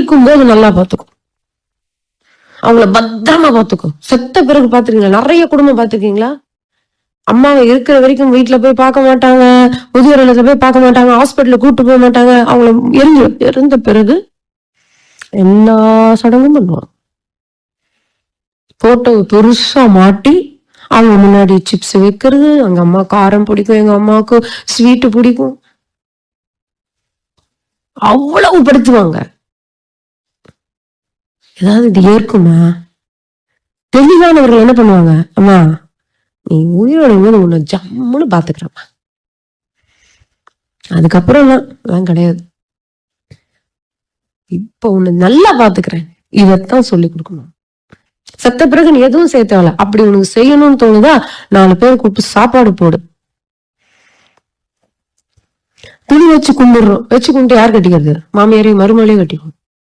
இருக்கும்போது நல்லா பார்த்துக்கும். அவங்கள பத்திரமா பார்த்துக்கும். செத்த பிறகு பார்த்துருக்கீங்களா நிறைய குடும்பம் பார்த்துருக்கீங்களா அம்மாவை இருக்கிற வரைக்கும் வீட்டுல போய் பார்க்க மாட்டாங்க. முதியோர் இல்லத்துல போய் பார்க்க மாட்டாங்க. ஹாஸ்பிட்டல்ல கூட்டு போக மாட்டாங்க. அவங்கள எரிஞ்சு இறந்த பிறகு எல்லா சடங்கும் பண்ணுவாங்க போட்டோவை பெருசா மாட்டி அவங்க முன்னாடி சிப்ஸ் வைக்கிறது அங்க அம்மா காரம் பிடிக்கும் எங்க அம்மாவுக்கு ஸ்வீட் பிடிக்கும். அவ்வளவு படுத்துவாங்க ஏதாவது இது ஏற்குமா? தெளிவானவர்கள் என்ன பண்ணுவாங்க? அம்மா நீ உயிரோட போது உன்னை ஜம்முன்னு பாத்துக்கிறம்மா அதுக்கப்புறம் அதெல்லாம் கிடையாது. இப்போ உன்னை நல்லா பார்த்துக்கிறேன். இதைத்தான் சொல்லி கொடுக்கணும். செத்த பிறகு நீ எதுவும் செய்ய தேவையில்ல. அப்படி உனக்கு செய்யணும்னு தோணுதா? நாலு பேர் கூப்பிட்டு சாப்பாடு போடு. துணி வச்சு கும்பிடுறோம். வச்சு கும்பிட்டு யார் கட்டிக்கிறது? மாமியாரையும் மருமலையும் கட்டிக்கும்